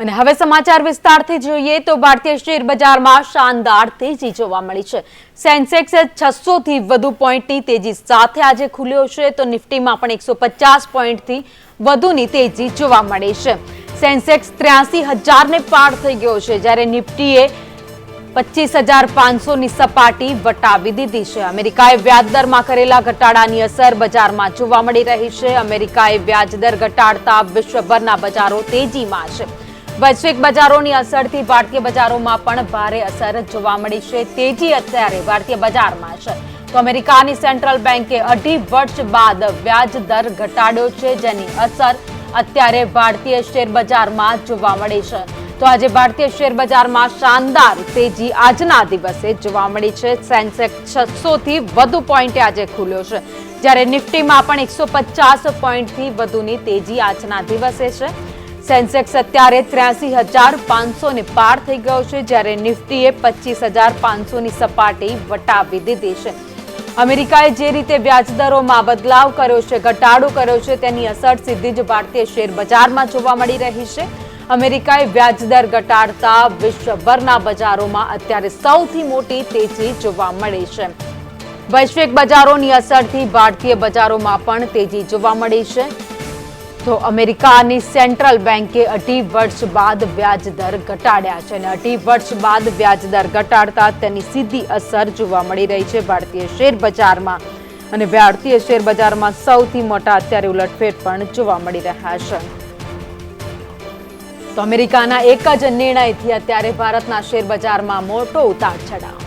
અને હવે સમાચાર વિસ્તારથી જોઈએ તો ભારતીય શેર બજારમાં શાનદાર તેજી જોવા મળી છે. સેન્સેક્સ છસો થી વધુ પોઈન્ટની તેજી સાથે આજે ખુલ્યો છે તો નિફ્ટીમાં પણ એકસો પચાસ પોઈન્ટથી વધુની તેજી જોવા મળી છે. સેન્સેક્સ ત્ર્યાસી હજારને પાર થઈ ગયો છે જ્યારે નિફ્ટીએ પચીસ હજાર પાંચસોની સપાટી વટાવી દીધી છે. અમેરિકાએ વ્યાજદરમાં કરેલા ઘટાડાની અસર બજારમાં જોવા મળી રહી છે. અમેરિકાએ વ્યાજદર ઘટાડતા વિશ્વભરના બજારો તેજીમાં છે. વૈશ્વિક બજારોની અસરથી ભારતીય બજારોમાં પણ ભારે અસર જોવા મળી છે. તેજી અત્યારે ભારતીય બજારમાં છે. તો અમેરિકાની સેન્ટ્રલ બેન્કે અઢી વર્ષ બાદ વ્યાજ દર ઘટાડ્યો છે, જેની અસર અત્યારે ભારતીય શેર બજારમાં જોવા મળી છે. તો આજે ભારતીય શેર બજારમાં શાનદાર તેજી આજના દિવસે જોવા મળી છે. સેન્સેક્સ છસો થી વધુ પોઈન્ટે આજે ખુલ્યો છે. જ્યારે નિફ્ટીમાં પણ એકસો પચાસ પોઈન્ટથી વધુની તેજી આજના દિવસે છે. સેન્સેક્સ અત્યારે ત્ર્યાસી હજાર પાંચસો ને પાર થઈ ગયો છે, જ્યારે નિફ્ટીએ પચીસ હજાર પાંચસોની સપાટી વટાવી દીધી છે. અમેરિકાએ જે રીતે વ્યાજદરોમાં બદલાવ કર્યો છે, ઘટાડો કર્યો છે, તેની અસર સીધી જ ભારતીય શેર બજારમાં જોવા મળી રહી છે. અમેરિકાએ વ્યાજદર ઘટાડતા વિશ્વભરના બજારોમાં અત્યારે સૌથી મોટી તેજી જોવા મળી છે. વૈશ્વિક બજારોની અસરથી ભારતીય બજારોમાં પણ તેજી જોવા મળી છે. તો અમેરિકાની સેન્ટ્રલ બેન્કે અઢી વર્ષ બાદ વ્યાજદર ઘટાડ્યા છે અને અઢી વર્ષ બાદ વ્યાજદર ઘટાડતા તેની સીધી અસર જોવા મળી રહી છે. ભારતીય શેર બજારમાં અને ભારતીય શેર બજારમાં સૌથી મોટા અત્યારે ઉલટફેર પણ જોવા મળી રહ્યા છે. તો અમેરિકાના એક જ નિર્ણયથી અત્યારે ભારતના શેર બજારમાં મોટો ઉતાર ચઢાવ.